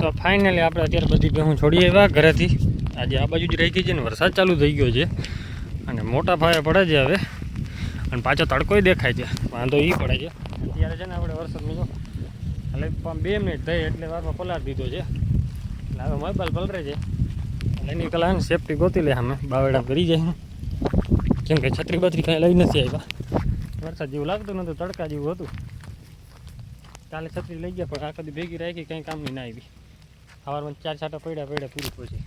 તો ફાઇનલી આપણે અત્યારે બધી ભેહું છોડી આવ્યા ઘરેથી. આજે આ બાજુ જ રહી ગઈ છે ને વરસાદ ચાલુ થઈ ગયો છે. અને મોટા ભાવે પડે છે હવે. અને પાછો તડકોય દેખાય છે. વાંધો એ પડે છે. અત્યારે છે ને આપણે વરસાદ જો એટલે બે મિનિટ થઈ એટલે વારમાં પલાર દીધો છે. એટલે હવે મોબાઈલ પલરે છે. એટલે એની કલા ને સેફટી ગોતી લે અમે બાવેડા કરી જાય કેમ કે છત્રી બત્રી કાંઈ લઈ નથી આવ્યા. વરસાદ જેવું લાગતું નહોતું તડકા જેવું હતું. કાલે છત્રી લઈ ગયા પણ આ દી ભેગી રાખી, કંઈ કામની ના આવી. સવારમાં ચાર છાંટા પડ્યા પડ્યા પૂરું પહોંચે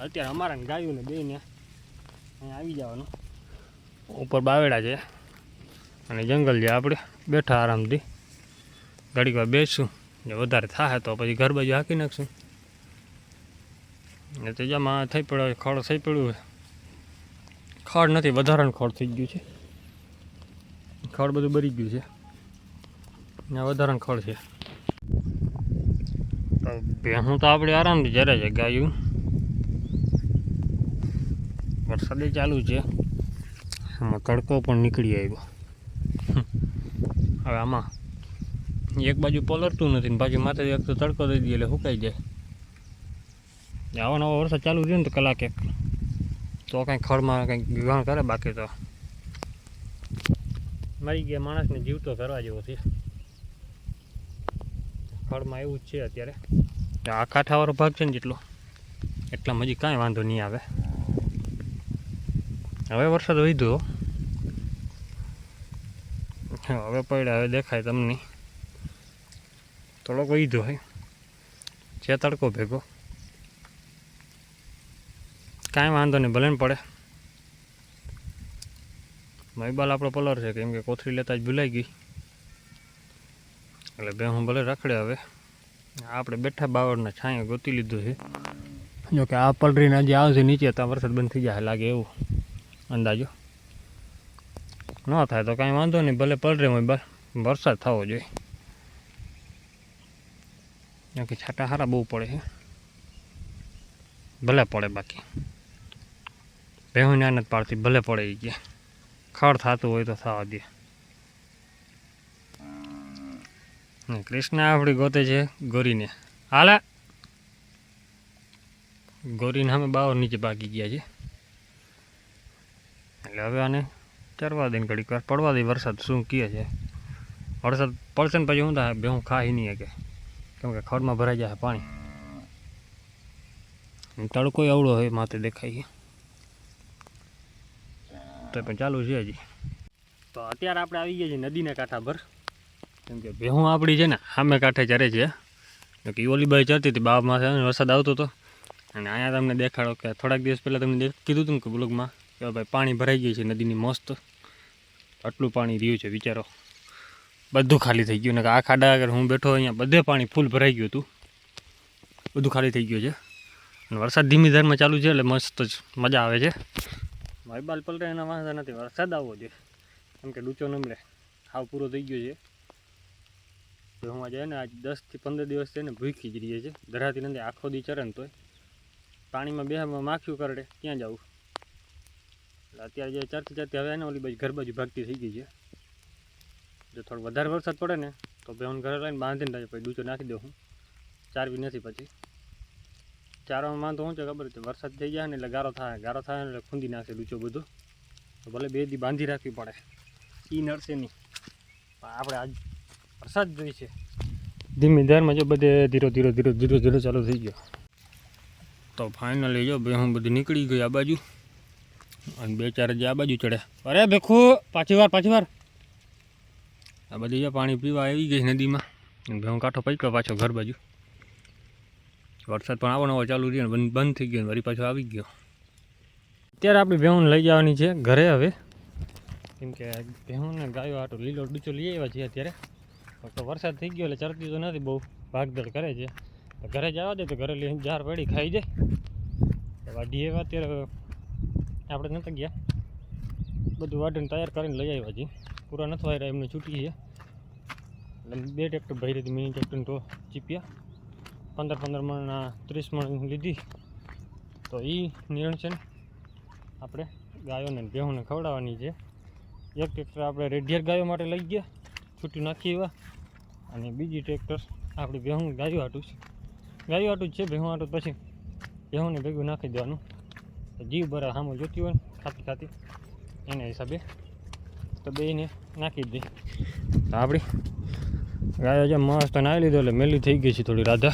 અત્યારે અમારા ને ગાયું ને બેને અહીંયા આવી જવાનું. ઉપર બાવેડા છે. અને જંગલ છે આપણે. બેઠા આરામથી. ઘડીક વાર બેસશું જો વધારે થાય તો પછી ઘર બાજુ હાંકી નાખશું. ને તો જેમાં થઈ પડ્યો ખડ થઈ પડ્યું ખડ નથી, વધારાનું ખડ થઈ ગયું છે. ખડ બધું બરી ગયું છે. ને વધારાનું ખડ છે. ભેહું તો આપણે આરામથી જરે છે ગાયું વરસાદે ચાલુ છે. આમાં તડકો પણ નીકળી આવ્યો. હવે આમાં એક બાજુ પલરતું નથી ને પાછી માથે એક તો તડકો દઈ દઈએ એટલે સુકાઈ જાય. આવો નવો વરસાદ ચાલુ રહ્યો ને તો કલાક એક. તો કાંઈ ખડમાં કંઈક વિવાહ કરે બાકી તો. મરી ગયા માણસને જીવતો કરવા જેવો છે. ખડમાં એવું જ છે અત્યારે. આ કાંઠાવાળો ભાગ છે ને જેટલો. એટલામાં હજી કાંઈ વાંધો નહીં આવે. હવે વરસાદ વધ્યો. હવે પડ્યા, હવે દેખાય તમને. થોડોક વધ્યો હોય. છે તડકો ભેગો. કાંઈ વાંધો નહીં, ભલે પડે. મહીબાલ આપણો પલર છે, કેમ કે કોથળી લેતા જ ભૂલાઈ ગઈ. એટલે બે હું ભલે રખડે હવે. આપણે બેઠા બાવળના છાંયો ગોતી લીધું છે. જો કે આ પલરીને હજી આવશે નીચે ત્યાં વરસાદ બંધ થઈ જાય, લાગે એવું. અંદાજો. ન થાય તો કાંઈ વાંધો નહીં, ભલે પલરે હોય વરસાદ થવો જોઈએ. કેમ કે છાંટા સારા બહુ પડે છે. ભલે પડે બાકી. બેહુને આનંદ પાડતી ભલે પડે એ ગયા ખડ થતું હોય તો થવા દે ને કૃષ્ણ આપણી ગોતે છે ગોરીને. હાલે. ગોરીને સામે બાવર નીચે પાકી ગયા છે એટલે હવે આને ચરવા દઈને ઘડીક વાર પડવા દે, વરસાદ શું કહે છે. વરસાદ પડશે ને પછી હું થાય, ભેહું ખાઈ નહીં શકે કેમ કે ખડમાં ભરાઈ જાય પાણી. તડકો અવળો હોય માથે દેખાય તો પણ ચાલુ છે હજી. તો અત્યારે આપણે આવી ગયા છીએ નદીના કાંઠા પર. કેમ કે ભેહું આપણી છે ને, સામે કાંઠે ચરે છે. કે ઓલી બાઈ ચરતી હતી બાપ છે વરસાદ આવતો હતો. અને અહીંયા તમને દેખાડો કે થોડાક દિવસ પહેલાં તમને કીધું હતું કે બ્લોગમાં, કે ભાઈ પાણી ભરાઈ ગયું છે, નદીની મસ્ત. આટલું પાણી રહ્યું છે, વિચારો. બધું ખાલી થઈ ગયું. ને આ ખાડા આગળ હું બેઠો અહીંયા, બધે પાણી ફૂલ ભરાઈ ગયું હતું. બધું ખાલી થઈ ગયું છે. અને વરસાદ ધીમી ધારમાં ચાલુ છે, એટલે મસ્ત જ મજા આવે છે. ભાઈ બાલ પલરે એના વાંધા નથી, વરસાદ આવવો જોઈએ. કેમ કે ડૂચો નમલે હાવ પૂરો થઈ ગયો છે. ભેહુમાં જાય ને આજ દસથી પંદર દિવસ ને ભૂખી જ રહીએ છે ધરાતી નથી, આખો દી ચરણ તોય. પાણીમાં બેહમાં માખ્યું કરડે, ક્યાં જવું એટલે અત્યારે જે ચરતી ચરતી હવે ને ઓલી બાજુ ઘર બાજુ ભાગતી થઈ ગઈ છે. જો થોડો વધારે વરસાદ પડે ને, તો બેહુન ઘરે લઈને બાંધીને જાય પછી ડૂચો નાખી દઉં હું. ચારવી નથી પછી. ચારવામાં તો શું છે ખબર? છે વરસાદ થઈ જાય ને એટલે ગારો થાય ગારો થાય એટલે ખૂંદી નાખે ડૂચો બધું. તો ભલે બે દી બાંધી રાખવી પડે. એ નડશે નહીં. પણ આપણે આજ વરસાદ જોઈ છે. ધીમી ધારમાં જો બધે ધીરો ધીરો ધીરો ધીરો ધીરો ચાલુ થઈ ગયો. તો ફાઇનલી જો બે હું બધી નીકળી ગઈ આ બાજુ. અને બે ચાર જે આ બાજુ ચડ્યા. અરે ભેખું પાછી વાર પાછી વાર. આ બધી જો પાણી પીવા આવી ગઈ નદીમાં. અને ભેહું કાંઠો પકડ્યો પાછો ઘર બાજુ. વરસાદ પણ આવો નવો ચાલુ રહ્યો બંધ થઈ ગયો વળી પાછો આવી ગયો. અત્યારે આપણી ભેહું લઈ જવાની છે ઘરે હવે. કેમ કે ભેહું ને ગાયો આટો લીલો ડૂચો લઈ આવ્યા છીએ અત્યારે. તો વરસાદ થઈ ગયો એટલે ચરતી તો નથી બહુ ભાગદોડ કરે છે. તો ઘરે જવા દે તો ઘરે લઈને જાર પડી ખાઈ જાય. વાઢી એવા અત્યારે આપણે નહોતા ગયા. બધું વાઢીને તૈયાર કરીને લઈ આવ્યા છીએ. પૂરા નથી વાયરા, એમને છૂટી છે. એટલે બે ટ્રેક્ટર ભરી હતી મિની ટ્રેક્ટર તો ચીપ્યા. પંદર પંદર મણના, ત્રીસ મણ લીધી. તો એ નિરણ છે ને આપણે ગાયોને ભેહુંને ખવડાવવાની છે. એક ટ્રેક્ટર આપણે રેઢિયર ગાયો માટે લઈ ગયા. છૂટી નાખી એવા. અને બીજી ટ્રેક્ટર આપણી ભેહું ગાયું આટું છે. ગાયું આટું છે, ભેહું આટું પછી ભેહુંને ભેગું નાખી દેવાનું. જીવ બરાબર સામું જોતી હોય ખાતી ખાતી એના હિસાબે તો બેને નાખી દે. તો આપણી ગાયો જે મસ્ત નાહી લીધો એટલે મેલી થઈ ગઈ છે થોડી રાધા.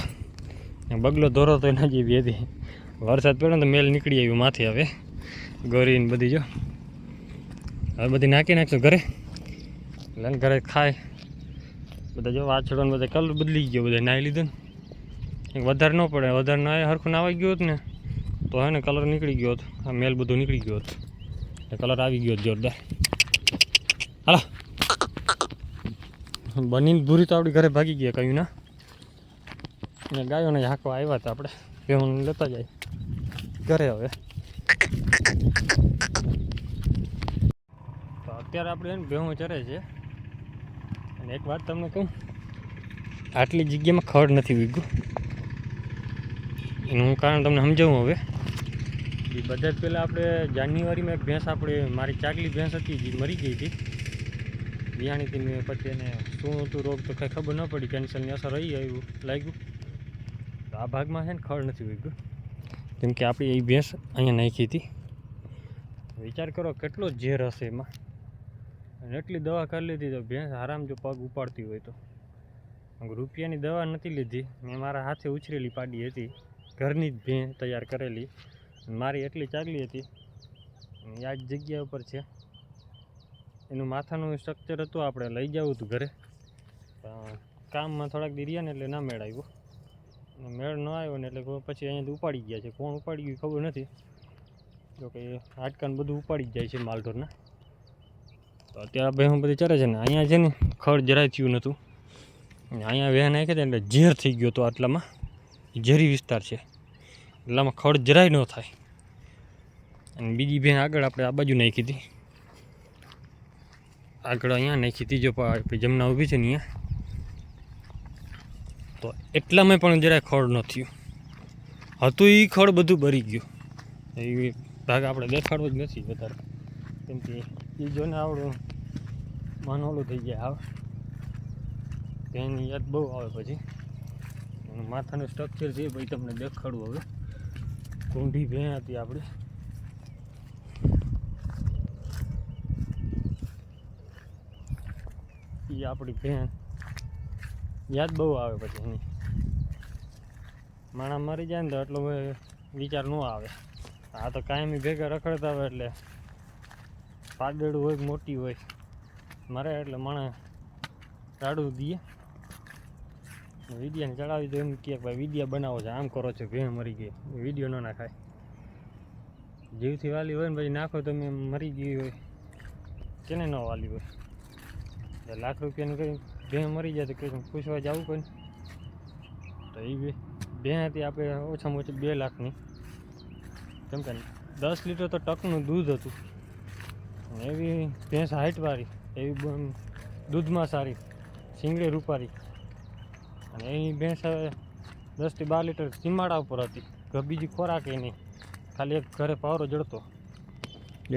બગલો ધોરો તો ના જેવી હતી. વરસાદ પડ્યો તો મેલ નીકળી આવ્યું માથે હવે. ગોરીને બધી જો. હવે બધી નાખી નાખશું ઘરે. એટલે ઘરે ખાય. બધા જો વાછડો ને બધા કલર બદલી ગયો, બધા નાહી લીધો ને. વધારે ન પડે, વધારે ના હરખું નાવાઈ ગયો હોત ને, તો હે ને કલર નીકળી ગયો હતો. આ મેલ બધું નીકળી ગયો હતો. એટલે કલર આવી ગયો જોરદાર. હાલો. બનીને ભૂરી તો આપણી ઘરે ભાગી ગયા કહ્યું ના. ને ગાયોને હાંકવા આવ્યા હતા આપણે. ભેહું લેતા જાય. ઘરે હવે. તો અત્યારે આપણે એને ભેહું ચરે છે. અને એક વાત તમને કહું, આટલી જગ્યામાં ખડ નથી વીગ્યું એનું કારણ તમને સમજાવું હવે. એ બધા જ પહેલાં આપણે જાન્યુઆરીમાં એક ભેંસ આપણે, મારી ચાકલી ભેંસ હતી જે મરી ગઈ હતી. બિયાણીથી મેં પછી એને શું હતું રોગ તો કંઈ ખબર ન પડી, કેન્સરની અસર રહી આવ્યું, લાગ્યું. તો આ ભાગમાં છે ને ખડ નથી વીગ્યું કેમ કે આપણી એ ભેંસ અહીંયા નાખી હતી. વિચાર કરો કેટલો ઝેર હશે એમાં. અને એટલી દવા કરી લીધી તો ભેંસ આરામ જો પગ ઉપાડતી હોય તો. રૂપિયાની દવા નથી લીધી, મેં મારા હાથે ઉછરેલી પાડી હતી. ઘરની જ ભેં તૈયાર કરેલી. મારી એટલી ચાગલી હતી. આ જ જગ્યા ઉપર છે. એનું માથાનું સ્ટ્રક્ચર હતું, આપણે લઈ જવું હતું ઘરે. કામમાં થોડાક દી રહ્યા ને એટલે ના મેળ આવ્યો. મેળ ન આવ્યો ને એટલે પછી અહીંયાથી ઉપાડી ગયા છે. કોણ ઉપાડી ગયું ખબર નથી. જો કે હાડકાને બધું ઉપાડી જ જાય છે માલઢોરના. તો અત્યારે ભેહું બધી ચરે છે ને, અહીંયા છે ને ખડ જરાય થયું નહોતું. અહીંયા વેહ નાખ્યા છે એટલે ઝેર થઈ ગયો હતો આટલામાં. ઝેરી વિસ્તાર છે. એટલામાં ખડ જરાય ન થાય. અને બીજી ભેં આગળ આપણે આ બાજુ નાખી હતી. આગળ અહીંયા નાખી હતી જો આપણી જમના ઊભી છે ને અહીંયા. તો એટલામાં પણ જરાય ખડ ન થયું. હતું એ ખડ બધું ભરી ગયું. એ ભાગ આપણે દેખાડવો જ નથી વધારે. કેમ કે એ જોને આવડું મન ઓલું થઈ જાય આવે તેની યાદ બહુ આવે પછી. માથાનું સ્ટ્રક્ચર છે ભાઈ તમને દેખાડવું હવે. કુંઢી ભેં હતી આપણી એ આપણી ભેન યાદ બહુ આવે પછી એની. માણા મરી જાય ને તો એટલો વિચાર ન આવે. આ તો કાયમી ભેગા રખડતા હોય એટલે પાદળું હોય મોટી હોય. મારે એટલે માણસ રાડું દઈએ. વિડીયાને ચડાવી દો એમ કે ભાઈ વિડીયા બનાવો છે. આમ કરો છો, ભેં મરી ગઈ. વીડિયો ન નાખાય. જીવથી વાલી હોય ને પછી નાખો તો મેં મરી ગઈ હોય. કેને ન વાલી હોય? લાખ રૂપિયાની કંઈ ભેં મરી જાય તો કંઈ પૂછવા જવું કોઈ તો એ બે ભેં હતી આપણે ઓછામાં ઓછી બે લાખની. કેમ કે દસ લીટર તો ટકનું દૂધ હતું. અને એવી ભેંસ હાઇટવાળી એવી દૂધમાં સારી શીંગડે રૂપારી અને એની ભેંસ હવે દસથી બાર લીટર સીમાડા ઉપર હતી. બીજી ખોરાક એ નહીં ખાલી એક ઘરે પાવરો જડતો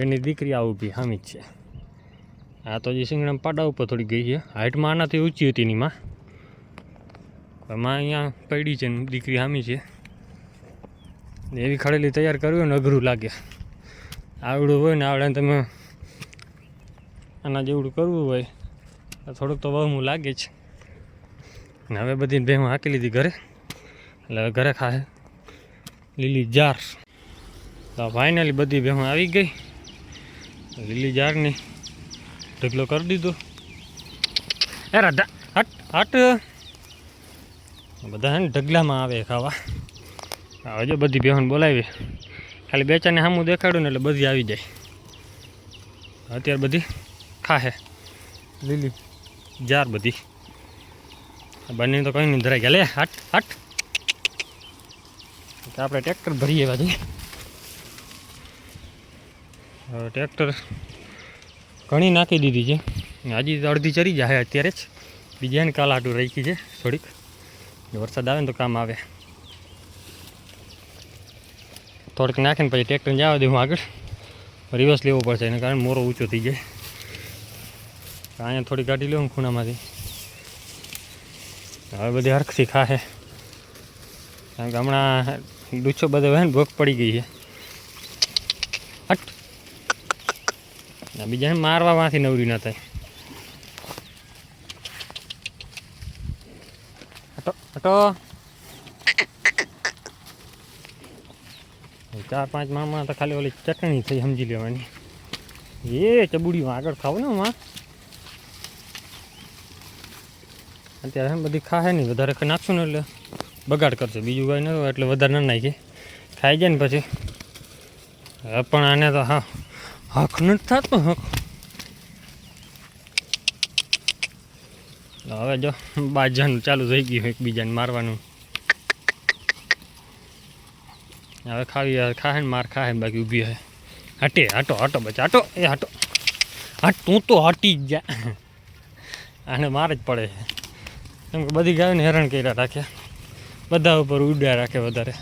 એની દીકરી આ ઊભી, હામી જ છે. આ તો જે શિંગડા પાડા ઉપર થોડી ગઈ છે. હાઇટમાં આનાથી ઊંચી હતી એની માં. માં અહીંયા પડી છે ને, દીકરી હામી છે. એવી ખડેલી તૈયાર કરવી ને અઘરું લાગે. આવડું હોય ને આવડે તમે આના જેવડું કરવું હોય થોડુંક તો વહમું લાગે જ. ને હવે બધી ભેહું હાંકી લીધી ઘરે. એટલે હવે ઘરે ખાશે લીલી જાર. તો ફાઇનલી બધી ભેહું આવી ગઈ. લીલી જારની ઢગલો કરી દીધો. એ રાધા, હટ હટ. બધા હે ને ઢગલામાં આવે ખાવા. હવે જો બધી બહેન બોલાવી. ખાલી બેચાને સામું દેખાડું ને એટલે બધી આવી જાય. અત્યારે બધી ખાહે લીલી. જાર બધી. બંને તો કંઈ નહીં ધરાઈ ગયા. લે હટ હટ. આપણે ટ્રેક્ટર ભરીએ બાજુ હવે ટ્રેક્ટર ઘણી નાખી દીધી છે. હજી તો અડધી ચરી જાય અત્યારે જ. બીજા ને કાલ આટું રાખી છે થોડીક. વરસાદ આવે ને તો કામ આવે. થોડીક નાખીને પછી ટ્રેક્ટર જવા દઉં આગળ. રિવર્સ લેવો પડશે એના કારણે મોરો ઊંચો થઈ જાય. અહીંયા થોડી ગાડી લઉં ખૂણામાંથી. હવે બધી હરખથી ખાશે કારણ કે હમણાં ડૂચો બધો હોય ને ભૂખ પડી ગઈ છે. હટ. આ મારવા માંથી નવરી ના થાય. હટો ચાર પાંચ મામા તો ખાલી ઓલી ચટણી થઈ, સમજી લેવાની. એ ચબુડીમાં આગળ ખાવ ને માં અત્યારે બધી ખાશે નહીં, વધારે નાખશું ને એટલે બગાડ કરશે. બીજું કાંઈ ન એટલે વધારે ન નાખીએ. ખાઈ જાય ને પછી. પણ આને તો હા, હક નથી થતો, હક. હવે જો બાજાનું ચાલુ થઈ ગયું એકબીજાને મારવાનું. હવે ખાવી ખાહે ને માર ખાહે બાકી ઊભી હે હટે, હટો હટો બચા હટો, એ હટો. હા, તું તો હટી જ જા. આને માર જ પડે છે. કેમ કે બધી ગાયોને હેરાન કર્યા રાખે. બધા ઉપર ઉડ્યા રાખે વધારે.